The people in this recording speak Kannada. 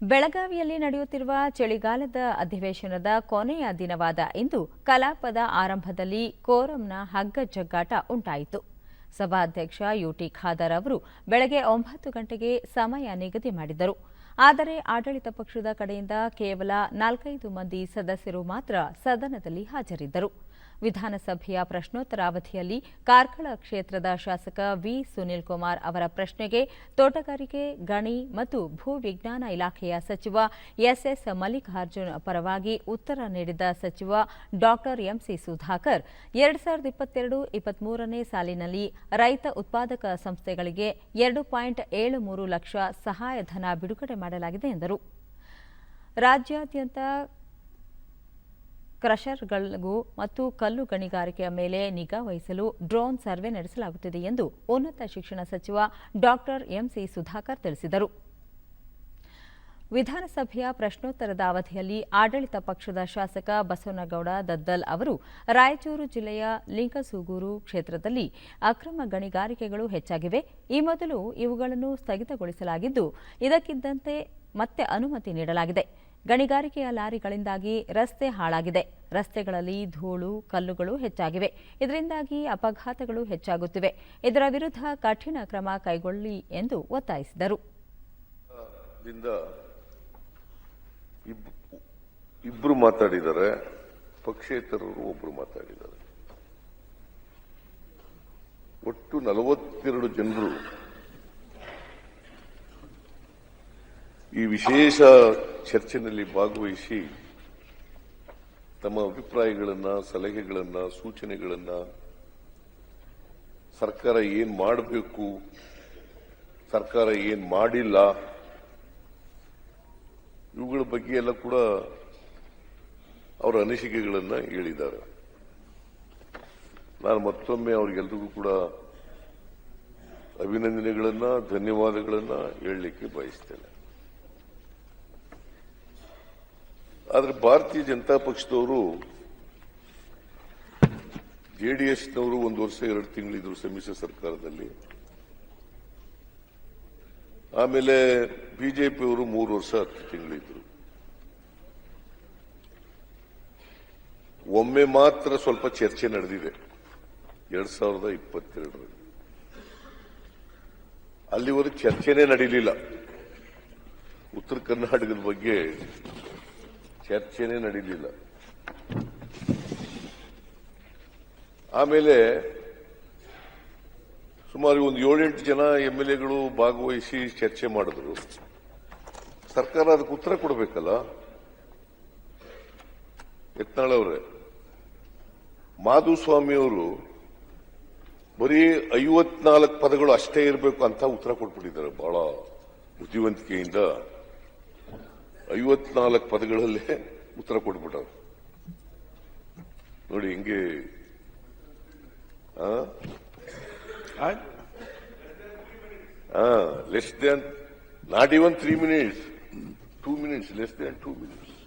ಬೆಳಗಾವಿಯಲ್ಲಿ ನಡೆಯುತ್ತಿರುವ ಚಳಿಗಾಲದ ಅಧಿವೇಶನದ ಕೊನೆಯ ದಿನವಾದ ಇಂದು ಕಲಾಪದ ಆರಂಭದಲ್ಲಿ ಕೋರಂನ ಹಗ್ಗ ಜಗ್ಗಾಟ ಉಂಟಾಯಿತು. ಸಭಾಧ್ಯಕ್ಷ ಯುಟಿ ಖಾದರ್ ಅವರು ಬೆಳಗ್ಗೆ ಒಂಬತ್ತು ಗಂಟೆಗೆ ಸಮಯ ನಿಗದಿ ಮಾಡಿದ್ದರು ಆದರೆ ಆಡಳಿತ ಪಕ್ಷದ ಕಡೆಯಿಂದ ಕೇವಲ ನಾಲ್ಕೈದು ಮಂದಿ ಸದಸ್ಯರು ಮಾತ್ರ ಸದನದಲ್ಲಿ ಹಾಜರಿದ್ದರು. ವಿಧಾನಸಭೆಯ ಪ್ರಶ್ನೋತ್ತರ ಅವಧಿಯಲ್ಲಿ ಕಾರ್ಕಳ ಕ್ಷೇತ್ರದ ಶಾಸಕ ವಿ. ಸುನಿಲ್ ಕುಮಾರ್ ಅವರ ಪ್ರಶ್ನೆಗೆ ತೋಟಗಾರಿಕೆ, ಗಣಿ ಮತ್ತು ಭೂ ವಿಜ್ಞಾನ ಇಲಾಖೆಯ ಸಚಿವ ಎಸ್ಎಸ್ ಮಲ್ಲಿಕಾರ್ಜುನ್ ಪರವಾಗಿ ಉತ್ತರ ನೀಡಿದ ಸಚಿವ ಡಾಕ್ಟರ್ ಎಂಸಿ ಸುಧಾಕರ್, ಎರಡು ಸಾವಿರದ ಇಪ್ಪತ್ತೆರಡು ಇಪ್ಪತ್ಮೂರನೇ ಸಾಲಿನಲ್ಲಿ ರೈತ ಉತ್ಪಾದಕ ಸಂಸ್ಥೆಗಳಿಗೆ ಎರಡು ಪಾಯಿಂಟ್ ಏಳು ಮೂರು ಲಕ್ಷ ಸಹಾಯಧನ ಬಿಡುಗಡೆ ಮಾಡಲಾಗಿದೆ ಎಂದರು. ರಾಜ್ಯಾದ್ಯಂತ ಕ್ರಷರ್ಗಳಿಗೂ ಮತ್ತು ಕಲ್ಲು ಗಣಿಗಾರಿಕೆಯ ಮೇಲೆ ನಿಗಾ ವಹಿಸಲು ಡ್ರೋನ್ ಸರ್ವೆ ನಡೆಸಲಾಗುತ್ತಿದೆ ಎಂದು ಉನ್ನತ ಶಿಕ್ಷಣ ಸಚಿವ ಡಾಕ್ಟರ್ ಎಂಸಿ ಸುಧಾಕರ್ ತಿಳಿಸಿದರು. ವಿಧಾನಸಭೆಯ ಪ್ರಶ್ನೋತ್ತರದ ಅವಧಿಯಲ್ಲಿ ಆಡಳಿತ ಪಕ್ಷದ ಶಾಸಕ ಬಸವನಗೌಡ ದದ್ದಲ್ ಅವರು ರಾಯಚೂರು ಜಿಲ್ಲೆಯ ಲಿಂಗಸೂಗೂರು ಕ್ಷೇತ್ರದಲ್ಲಿ ಅಕ್ರಮ ಗಣಿಗಾರಿಕೆಗಳು ಹೆಚ್ಚಾಗಿವೆ. ಈ ಮೊದಲು ಇವುಗಳನ್ನು ಸ್ಥಗಿತಗೊಳಿಸಲಾಗಿದ್ದು, ಇದಕ್ಕಿದ್ದಂತೆ ಮತ್ತೆ ಅನುಮತಿ ನೀಡಲಾಗಿದೆ. ಗಣಿಗಾರಿಕೆಯ ಲಾರಿಗಳಿಂದಾಗಿ ರಸ್ತೆ ಹಾಳಾಗಿದೆ. ರಸ್ತೆಗಳಲ್ಲಿ ಧೂಳು, ಕಲ್ಲುಗಳು ಹೆಚ್ಚಾಗಿವೆ. ಇದರಿಂದಾಗಿ ಅಪಘಾತಗಳು ಹೆಚ್ಚಾಗುತ್ತಿವೆ. ಇದರ ವಿರುದ್ಧ ಕಠಿಣ ಕ್ರಮ ಕೈಗೊಳ್ಳಿ ಎಂದು ಒತ್ತಾಯಿಸಿದರು. ಇಬ್ಬರು ಮಾತಾಡಿದ್ದಾರೆ. ಪಕ್ಷೇತರರು ಒಬ್ರು ಮಾತಾಡಿದ್ದಾರೆ. ಒಟ್ಟು ನಲವತ್ತೆರಡು ಜನರು ಈ ವಿಶೇಷ ಚರ್ಚೆನಲ್ಲಿ ಭಾಗವಹಿಸಿ ತಮ್ಮ ಅಭಿಪ್ರಾಯಗಳನ್ನು, ಸಲಹೆಗಳನ್ನು, ಸೂಚನೆಗಳನ್ನು ಸರ್ಕಾರ ಏನು ಮಾಡಬೇಕು, ಸರ್ಕಾರ ಏನು ಮಾಡಿಲ್ಲ, ಇವುಗಳ ಬಗ್ಗೆ ಎಲ್ಲ ಕೂಡ ಅವರ ಅನಿಸಿಕೆಗಳನ್ನು ಹೇಳಿದ್ದಾರೆ. ನಾನು ಮತ್ತೊಮ್ಮೆ ಅವ್ರಿಗೆಲ್ರಿಗೂ ಕೂಡ ಅಭಿನಂದನೆಗಳನ್ನು, ಧನ್ಯವಾದಗಳನ್ನು ಹೇಳಲಿಕ್ಕೆ ಬಯಸ್ತೇನೆ. ಆದ್ರೆ ಭಾರತೀಯ ಜನತಾ ಪಕ್ಷದವರು ಜೆಡಿಎಸ್ನವರು ಒಂದು ವರ್ಷ ಎರಡು ತಿಂಗಳಿದ್ರು ಸಮ್ಮಿಶ್ರ ಸರ್ಕಾರದಲ್ಲಿ. ಆಮೇಲೆ ಬಿಜೆಪಿಯವರು ಮೂರು ವರ್ಷ ಹತ್ತು ತಿಂಗಳಿದ್ರು ಒಮ್ಮೆ ಮಾತ್ರ ಸ್ವಲ್ಪ ಚರ್ಚೆ ನಡೆದಿದೆ. ಎರಡ್ ಸಾವಿರದ ಇಪ್ಪತ್ತೆರಡರಲ್ಲಿ. ಅಲ್ಲಿವರೆಗೆ ಚರ್ಚೆನೇ ನಡೀಲಿಲ್ಲ. ಉತ್ತರ ಕರ್ನಾಟಕದ ಬಗ್ಗೆ ಚರ್ಚೆನೇ ನಡೀಲಿಲ್ಲ. ಆಮೇಲೆ ಸುಮಾರು ಒಂದು ಏಳೆಂಟು ಜನ ಎಂ ಎಲ್ ಎಗಳು ಭಾಗವಹಿಸಿ ಚರ್ಚೆ ಮಾಡಿದ್ರು. ಸರ್ಕಾರ ಅದಕ್ಕೆ ಉತ್ತರ ಕೊಡಬೇಕಲ್ಲ? ಯತ್ನಾಳವ್ರೆ ಮಾಧುಸ್ವಾಮಿಯವರು ಬರೀ ಐವತ್ನಾಲ್ಕು ಪದಗಳು ಅಷ್ಟೇ ಇರಬೇಕು ಅಂತ ಉತ್ತರ ಕೊಟ್ಬಿಟ್ಟಿದ್ದಾರೆ. ಬಹಳ ಬುದ್ಧಿವಂತಿಕೆಯಿಂದ ಐವತ್ನಾಲ್ಕು ಪದಗಳಲ್ಲೇ ಉತ್ತರ ಕೊಟ್ಬಿಟ್ಟವ್ರು. ನೋಡಿ ಹಿಂಗೆ less than not than, three minutes two minutes less minutes, two minutes.